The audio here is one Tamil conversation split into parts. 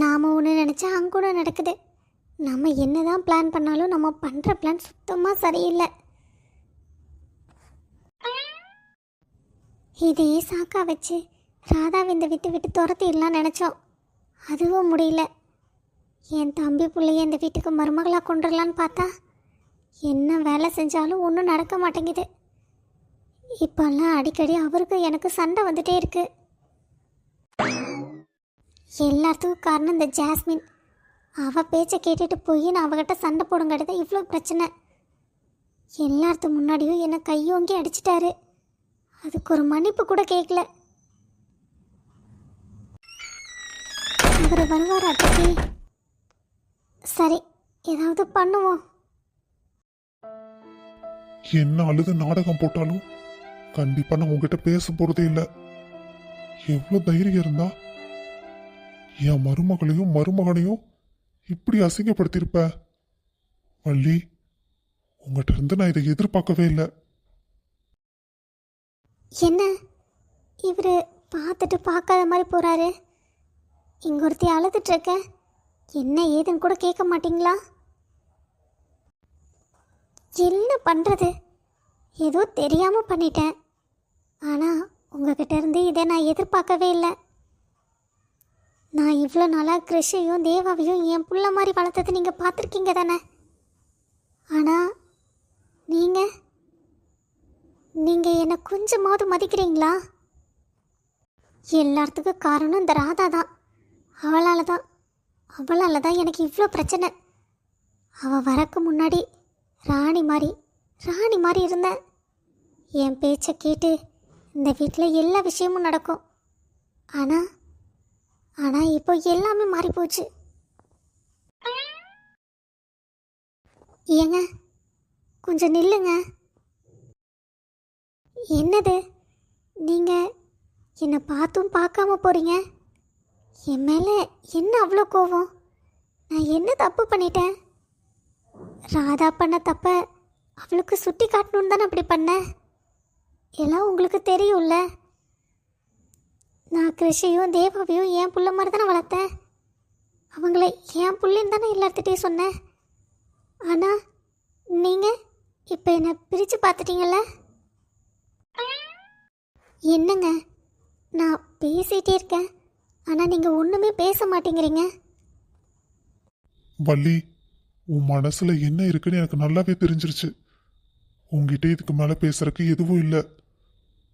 நாம் ஒன்று நினச்சா அங்கே நடக்குது. நம்ம என்ன தான் பிளான் பண்ணாலும் நம்ம பண்ணுற பிளான் சுத்தமாக சரியில்லை. இதையே சாக்கா வச்சு ராதாவை இந்த விட்டு விட்டு துரத்திடலாம் நினச்சோம். அதுவும் முடியல. என் தம்பி பிள்ளைய இந்த வீட்டுக்கு மருமகளாக கொண்டுடலான்னு பார்த்தா என்ன வேலை செஞ்சாலும் ஒன்றும் நடக்க மாட்டேங்குது. இப்போல்லாம் அடிக்கடி அவருக்கு எனக்கு சண்டை வந்துட்டே இருக்குது எல்லாத்துக்கும் காரணம் இந்த ஜாஸ்மின். அவள் பேச்சை கேட்டுட்டு போய் நான் அவகிட்ட சண்டை போடுங்கிறது இவ்வளோ பிரச்சனை. எல்லாத்து முன்னாடியும் என்னை கையோங்கி அடிச்சிட்டாரு. அதுக்கு ஒரு மன்னிப்பு கூட கேட்கல அவர் வருவார் அட்டச்சி சரி ஏதாவது பண்ணுவோம். என்ன அழுது நாடகம் போட்டாலும்? கண்டிப்பா நான் உங்ககிட்ட பேச போறதே இல்லை. எவ்வளவு தைரியம் இருந்தா? என் மருமகளையும் மருமகனையும் இப்படி அசிங்கப்படுத்தியிருப்ப? வள்ளி உங்கள்கிட்ட இருந்து நான் இதை எதிர்பார்க்கவே இல்லை. என்ன? இவர் பார்த்துட்டு பார்க்காத மாதிரி போகிறாரு இங்கே ஒருத்தி அழுதுட்டுருக்க. என்ன ஏதுன்னு கூட கேட்க மாட்டீங்களா? என்ன பண்ணுறது ஏதோ தெரியாமல் பண்ணிட்டேன். ஆனால் உங்ககிட்ட இருந்து இதை நான் எதிர்பார்க்கவே இல்லை. நான் இவ்வளோ நாளாக கிருஷையும் தேவாவையும் என் புள்ள மாதிரி வளர்த்தது நீங்கள் பார்த்துருக்கீங்க தானே? ஆனால் நீங்கள் நீங்கள் என்னை கொஞ்சமாவது மதிக்கிறீங்களா? எல்லாத்துக்கும் காரணம் இந்த ராதா தான். அவளால் தான். அவளால் தான் எனக்கு இவ்வளோ பிரச்சனை. அவள் வரக்கு முன்னாடி ராணி மாதிரி ராணி மாதிரி இருந்தேன் என் பேச்சை கேட்டு இந்த வீட்டில் எல்லா விஷயமும் நடக்கும். ஆனால் ஆனால் இப்போ எல்லாமே மாறி போச்சு ஏங்க கொஞ்சம் நில்லுங்க. என்னது? நீங்கள் என்னை பார்த்தும் பார்க்காம போகிறீங்க என் மேலே என்ன அவ்வளோ கோவம்? நான் என்ன தப்பு பண்ணிட்டேன்? ராதா பண்ண தப்ப அவளுக்கு சுட்டி காட்டணுன்னு தானே அப்படி பண்ணேன் எல்லாம் உங்களுக்கு தெரியும்ல. நான் கிருஷியும் தேவாவையும் என் புள்ள மாதிரி தானே வளர்த்தேன். அவங்கள என் புள்ளின்னு தானே எல்லாத்துட்டையும் சொன்னேன். ஆனால் நீங்கள் இப்போ என்னை பிரித்து பார்த்துட்டீங்கள என்னங்க? நான் பேசிகிட்டே இருக்கேன். ஆனால் நீங்கள் ஒன்றுமே பேச மாட்டேங்கிறீங்க. வள்ளி உன் மனசில் என்ன இருக்குன்னு எனக்கு நல்லாவே தெரிஞ்சிருச்சு. உங்ககிட்ட இதுக்கு மேலே பேசுகிறக்கு எதுவும் இல்லை.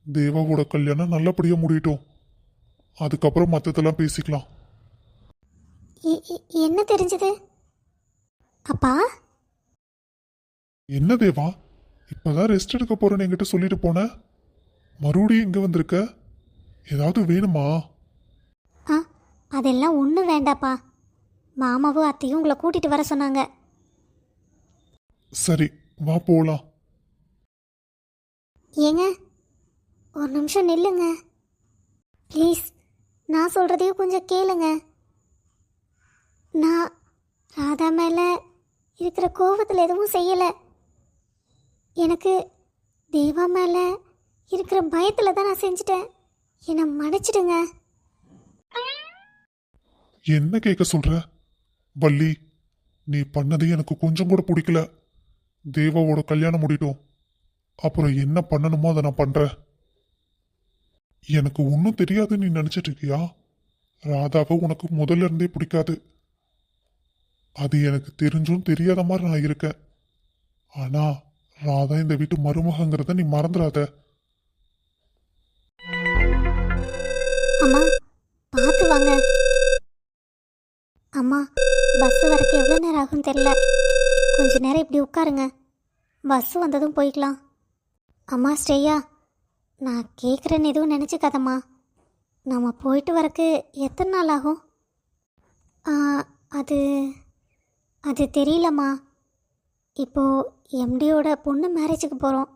தேவாவோட கல்யாணம் நல்லபடியாக முடியட்டும். அதுக்கப்புறம் மற்றதெல்லாம் பேசிக்கலாம். என்ன தெரிஞ்சது? அப்பா? என்ன தேவா? இப்பதான் ரெஸ்ட் எடுக்க போறேன்னு என்கிட்ட சொல்லிட்டு போன? மறுபடியும் இங்க வந்திருக்க? ஏதாவது வேணுமா? ஆ அதெல்லாம் ஒன்றும் வேண்டாப்பா. மாமாவும் அத்தையும் உங்களை கூட்டிகிட்டு வர சொன்னாங்க. சரி வா போலாம். ஏங்க ஒரு நிமிஷம் நில்லுங்க. ப்ளீஸ் நான் சொல்கிறதையும் கொஞ்சம் கேளுங்க. நான் ராதா மேலே இருக்கிற கோபத்தில் எதுவும் செய்யலை. எனக்கு தேவா மேலே இருக்கிற பயத்தில் தான் நான் செஞ்சிட்டேன். என்னை மன்னிச்சிடுங்க. என்ன கேட்க சொல்ற? வள்ளி நீ பண்ணது எனக்கு கொஞ்சம் கூட பிடிக்கல. தேவாவோட கல்யாணம் முடிட்டோம் அப்புறம் என்ன பண்ணணுமோ அதை நான் பண்ணுறேன் எனக்கு ஒன்றும் தெரியாதுன்னு நீ நினச்சிட்டு இருக்கியா? ராதாவை உனக்கு முதல்ல இருந்தே பிடிக்காது. அது எனக்கு தெரிஞ்சும் தெரியாத மாதிரி நான் இருக்கேன். ஆனால் ராதா இந்த வீட்டு மருமகங்கிறத நீ மறந்துடாத. அம்மா பார்த்து வாங்க. அம்மா பஸ் வரக்கு எவ்வளோ நேரம் ஆகும் தெரில கொஞ்ச நேரம் இப்படி உட்காருங்க. பஸ் வந்ததும் போய்க்கலாம். அம்மா ஸ்ரேயா. நான் கேட்குறேன்னு எதுவும் நினச்சிக்காதம்மா நம்ம போயிட்டு வரக்கு எத்தனை நாள் ஆகும்? அது அது தெரியலம்மா. இப்போது எம்டியோட பொண்ணு மேரேஜுக்கு போகிறோம்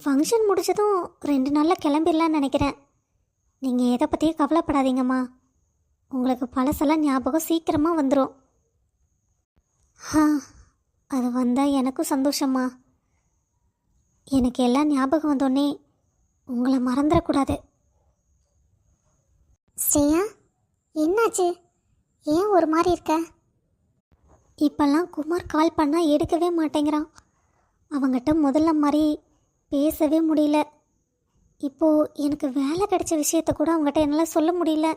ஃபங்க்ஷன் முடிச்சதும் ரெண்டு நாளில் கிளம்பிடலான்னு நினைக்கிறேன். நீங்கள் எதை பற்றியும் கவலைப்படாதீங்கம்மா. உங்களுக்கு பழசெல்லாம் ஞாபகம் சீக்கிரமாக வந்துடும் ஆ அது வந்தால் எனக்கும் சந்தோஷம்மா. எனக்கு எல்லாம் ஞாபகம் வந்தோடனே உங்களை மறந்துடக்கூடாது. ஸ்ரேயா என்னாச்சு? ஏன் ஒரு மாதிரி இருக்க? இப்போல்லாம் குமார் கால் பண்ணால் எடுக்கவே மாட்டேங்கிறான். அவங்ககிட்ட முதல்ல மாதிரி பேசவே முடியல. இப்போது எனக்கு வேலை கிடைச்ச விஷயத்த கூட அவங்ககிட்ட என்னால் சொல்ல முடியல.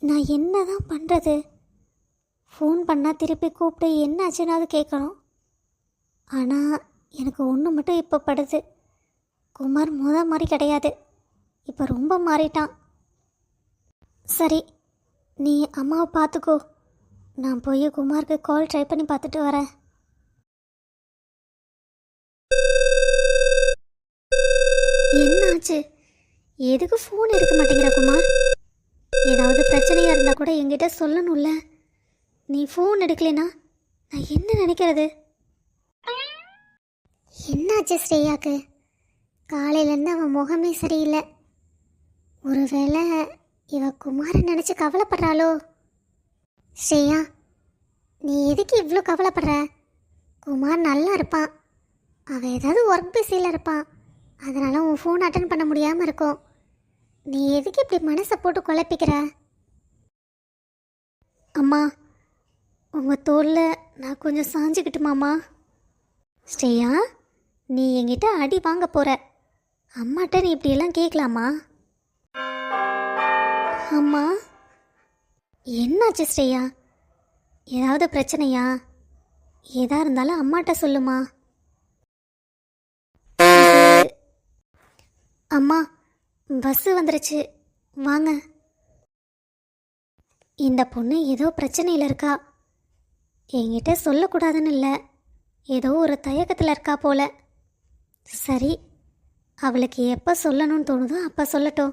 நான் என்ன தான் பண்ணுறது ஃபோன் பண்ணால் திருப்பி கூப்பிட்டு என்ன அது கேட்கணும். ஆனால் எனக்கு ஒன்று மட்டும் இப்போ படுது. குமார் முத மாதிரி கிடையாது. இப்போ ரொம்ப மாறிட்டான். சரி நீ அம்மாவை பார்த்துக்கோ நான் போய் குமாருக்கு கால் ட்ரை பண்ணி பார்த்துட்டு வரேன். என்னாச்சு? எதுக்கு ஃபோன் எடுக்க மாட்டேங்கிற குமார்? ஏதாவது பிரச்சனையாக இருந்தால் கூட என்கிட்ட சொல்லணும்ல. நீ ஃபோன் எடுக்கலைனா நான் என்ன நினைக்கிறது? என்னாச்சு ஸ்ரேயாக்கு? காலையிலேருந்து அவன் முகமே சரியில்லை. ஒருவேளை இவ குமாரை நினச்சி கவலைப்படுறாளோ? ஸ்ரேயா நீ எதுக்கு இவ்வளோ கவலைப்படுற? குமார் நல்லா இருப்பான். அவன் ஏதாவது ஒர்க் பிஸியில் இருப்பான். அதனால் உன் ஃபோன் அட்டன் பண்ண முடியாமல் இருக்கும். நீ எதுக்கு இப்படி மனசை போட்டு குழப்பிக்கிற? அம்மா உங்கள் தோளில் நான் கொஞ்சம் சாஞ்சிக்கிட்டுமாம்மா. ஸ்ரேயா நீ என்கிட்ட அடி வாங்க போகிற அம்மாட்ட நீ இப்படியெல்லாம் கேட்கலாமா அம்மா என்னாச்சு ஸ்ரேயா? ஏதாவது பிரச்சனையா? எதா இருந்தாலும் அம்மாட்ட சொல்லுமா? அம்மா பஸ்ஸு வந்துருச்சு. வாங்க. இந்த பொண்ணு ஏதோ பிரச்சனையில் இருக்கா. என்கிட்ட சொல்லக்கூடாதுன்னு இல்லை. ஏதோ ஒரு தயக்கத்தில் இருக்கா போல. சரி அவளுக்கு எப்போ சொல்லணும்னு தோணுதோ அப்போ சொல்லட்டும்.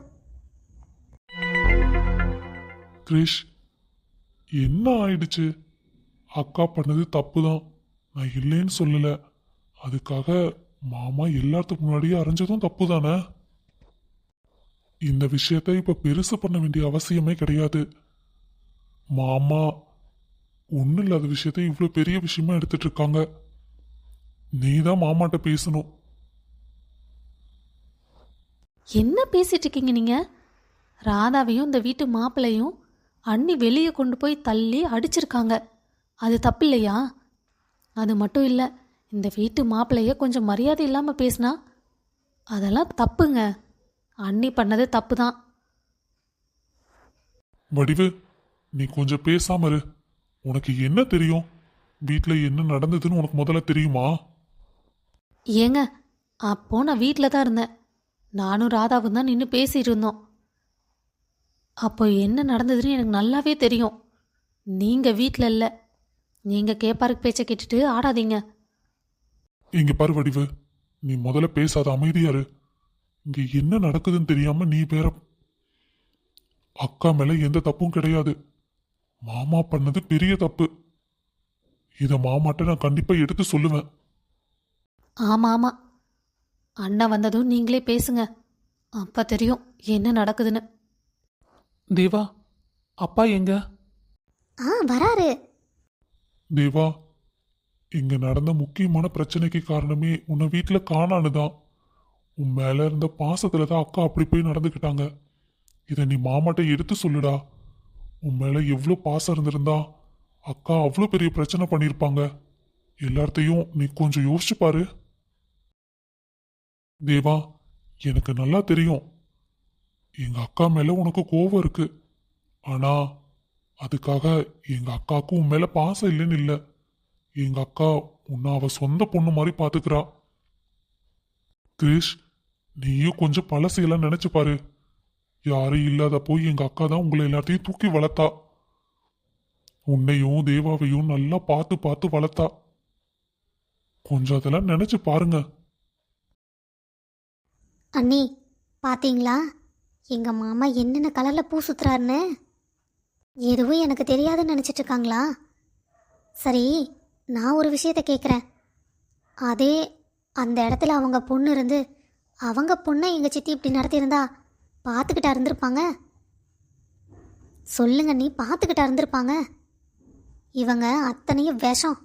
கிரிஷ் என்ன ஆயிடுச்சு? அக்கா பண்ணது தப்பு தான் நான் இல்லைன்னு சொல்லல. அதுக்காக மாமா எல்லாத்துக்கு முன்னாடியே அரைஞ்சதும் தப்பு தானே இந்த விஷயத்த இப்ப பெருசு பண்ண வேண்டிய அவசியமே கிடையாது. மாமா ஒன்றும் இல்லாத விஷயத்தை இவ்வளோ பெரிய விஷயமா எடுத்துட்டு இருக்காங்க. நீ தான் மாமாட்ட பேசணும். என்ன பேசிட்டு இருக்கீங்க நீங்க? ராதாவையும் இந்த வீட்டு மாப்பிள்ளையும் அண்ணி வெளியே கொண்டு போய் தள்ளி அடிச்சிருக்காங்க. அது தப்பு இல்லையா? அது மட்டும் இல்லை இந்த வீட்டு மாப்பிள்ளைய கொஞ்சம் மரியாதை இல்லாமல் பேசினா அதெல்லாம் தப்புங்க. அண்ணி பண்ணது தப்பு தான் வடிவு நீ கொஞ்சம் பேசாம இரு. உனக்கு என்ன தெரியும்? வீட்ல என்ன நடந்ததுன்னு உனக்கு முதல்ல தெரியுமா? ஏங்க அப்போ நான் வீட்டில் தான் இருந்தேன். நானும் ராதாவும் தான் நின்று பேசிட்டு இருந்தோம் அப்போ என்ன நடந்ததுன்னு எனக்கு நல்லாவே தெரியும். நீங்கள் வீட்டில் இல்லை. நீங்கள் கேப்பாருக்கு பேச்சை கேட்டுட்டு ஆடாதீங்க. இங்க பாரு வடிவு. நீ முதல்ல பேசாத அமைதியா இரு. இங்க என்ன நடக்குதுன்னு தெரியாம நீ வேற அக்கா மேல எந்த தப்பும் கிடையாது. மாமா பண்ணது பெரிய தப்பு. இத மாமாட்ட நான் கண்டிப்பா எடுத்து சொல்லுவேன். ஆமாம் ஆமாம் அண்ணன் வந்ததும் நீங்களே பேசுங்க. அப்போ தெரியும் என்ன நடக்குதுன்னு. தேவா அப்பா எங்க? ஆ வராரு. தேவா இங்க நடந்த முக்கியமான பிரச்சனைக்கு காரணமே உன்னை வீட்டுல காணானுதான் உன் மேல இருந்த பாசத்துல தான் அக்கா அப்படி போய் நடந்துக்கிட்டாங்க. இதை நீ மாமாட்ட எடுத்து சொல்லுடா. உன் மேல எவ்வளோ பாசம் இருந்திருந்தா அக்கா அவ்வளோ பெரிய பிரச்சனை பண்ணியிருப்பாங்க எல்லார்த்தையும் நீ கொஞ்சம் யோசிச்சு பாரு. தேவா எனக்கு நல்லா தெரியும். எங்க அக்கா மேல உனக்கு கோவம் இருக்கு. ஆனா அதுக்காக எங்க அக்காவுக்கும் உன் மேல பாசம் இல்லைன்னு இல்லை. எங்க அக்கா உன்னை அவ சொந்த பொண்ணு மாதிரி பாத்துக்கிறா. கிரீஷ் நீயும் கொஞ்சம் பழசையெல்லாம் நினைச்சு பாரு. யாரும் இல்லாத போய் எங்க அக்கா தான் உங்களை எல்லாத்தையும் தூக்கி வளர்த்தா. உன்னையும் தேவாவையும் நல்லா பார்த்து பார்த்து வளர்த்தா. கொஞ்சம் அதெல்லாம் நினைச்சு பாருங்க. அண்ணி பார்த்தீங்களா எங்கள் மாமா என்னென்ன கலரில் பூ சுற்றுறாருன்னு எதுவும் எனக்கு தெரியாதுன்னு நினச்சிட்டு இருக்காங்களா? சரி நான் ஒரு விஷயத்த கேட்குறேன் அதே அந்த இடத்துல அவங்க பொண்ணு இருந்து அவங்க பொண்ணை எங்கள் சித்தி இப்படி நடத்தியிருந்தா பார்த்துக்கிட்டா இருந்திருப்பாங்க? சொல்லுங்க நீ பார்த்துக்கிட்டா இருந்திருப்பாங்க? இவங்க அத்தனையும் விஷம்.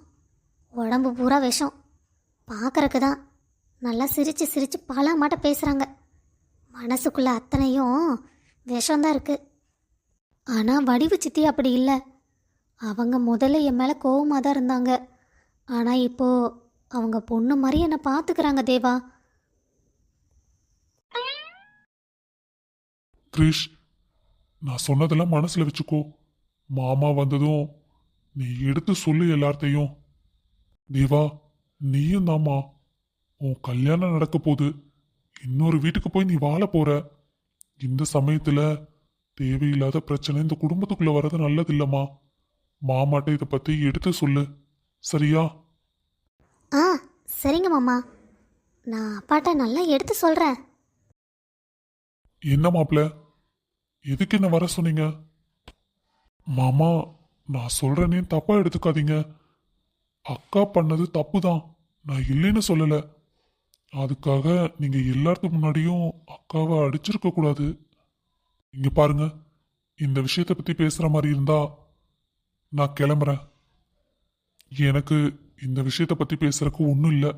உடம்பு பூரா விஷம். பார்க்கறக்கு தான் நல்லா சிரித்து சிரித்து பல மாட்ட பேசுகிறாங்க மனசுக்குள்ளே அத்தனையும் விஷம்தான் இருக்குது ஆனால் வடிவு சித்தி அப்படி இல்லை. அவங்க முதல்ல என் மேலே கோவமாக தான் இருந்தாங்க. ஆனால் இப்போது அவங்க பொண்ணு மாதிரி என்னை பார்த்துக்கிறாங்க தேவா. கிரிஷ் நான் சொன்னதெல்லாம் மனசில் வச்சுக்கோ. மாமா வந்ததும் நீ எடுத்து சொல்லு எல்லார்த்தையும். தேவா நீயும் தாம்மா. உன் கல்யாணம் நடக்க போகுது. இன்னொரு வீட்டுக்கு போய் நீ வாழ போற. இந்த சமயத்துல தேவையில்லாத பிரச்சனை இந்த குடும்பத்துக்குள்ள வர்றது நல்லது இல்லம்மா மாமாட்ட இதை பத்தி எடுத்து சொல்லு. சரியா? ஆ சரிங்க மாமா. நான் அப்பாட்ட நல்லா எடுத்து சொல்கிறேன் என்ன மாப்ள எதுக்கு என்ன வர சொன்னீங்க? மாமா நான் சொல்றேனே தப்பா எடுத்துக்காதீங்க. அக்கா பண்ணது தப்பு தான் நான் இல்லைன்னு சொல்லல. அதுக்காக நீங்க எல்லாத்துக்கு முன்னாடியும் அக்காவை அடிச்சிருக்க கூடாது. இங்க பாருங்க இந்த விஷயத்தை பத்தி பேசுற மாதிரி இருந்தா நான் கிளம்புறேன். எனக்கு இந்த விஷயத்தை பத்தி பேசுறதுக்கு ஒன்றும் இல்லை.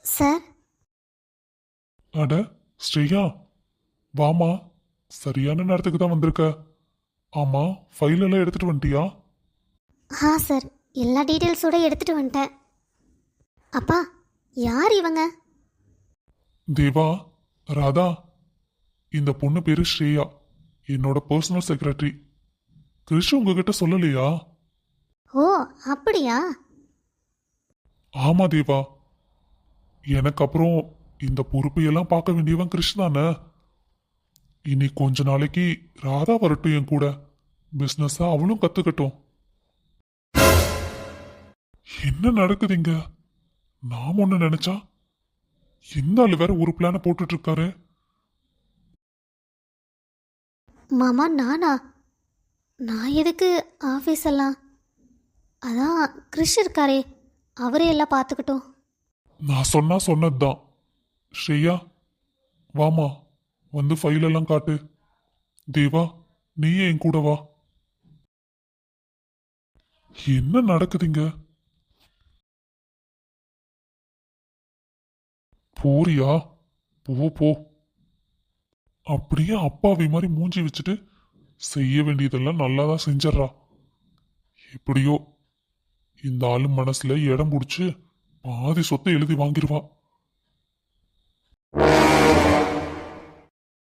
சார்? அட ஸ்ரீயா வாமா. சரியான நேரத்துக்கு தான் வந்திருக்க. ஆமா ஃபைல் எல்லாம் எடுத்துட்டு வந்துட்டியா? ஆ சார். எல்லா டீட்டெயில்ஸோட எடுத்துகிட்டு வந்துட்டேன். அப்பா யார் இவங்க? தேவா ராதா. இந்த பொண்ணு பேரு ஸ்ரேயா. என்னோட பர்சனல் செக்ரட்டரி கிருஷ் உங்ககிட்ட சொல்லலையா? ஓ அப்படியா? ஆமா தேவா. எனக்கு அப்புறம் இந்த பொறுப்பு எல்லாம் பார்க்க வேண்டியவன் கிருஷ் தானே? இனி கொஞ்ச நாளைக்கு ராதா வரட்டும் என் கூட. பிசினஸா அவளும் கத்துக்கட்டும். என்ன நடக்குதுங்க நாம் ஒண்ணு நினைச்சா? இந்த ஆளு வேற ஒரு பிளான போட்டுட்டு இருக்காரு மாமா நானா? நான் எதுக்கு ஆஃபீஸ் எல்லாம்? அதான் கிறிஷ் இருக்காரே அவரே எல்லாம் பார்த்துக்கிட்டோம். நான் சொன்னா சொன்னதுதான். ஸ்ரேயா வாமா வந்து ஃபைல் எல்லாம் காட்டு. தேவா நீயே என் கூட வா. என்ன நடக்குதுங்க போறியா போ போ. அப்படியே அப்பாவி மாதிரி மூஞ்சி வச்சுட்டு செய்ய வேண்டியதெல்லாம் நல்லா தான் செஞ்சிட்றா. எப்படியோ இந்த ஆளு மனசுல இடம் பிடிச்சி பாதி சொத்தை எழுதி வாங்கிடுவான்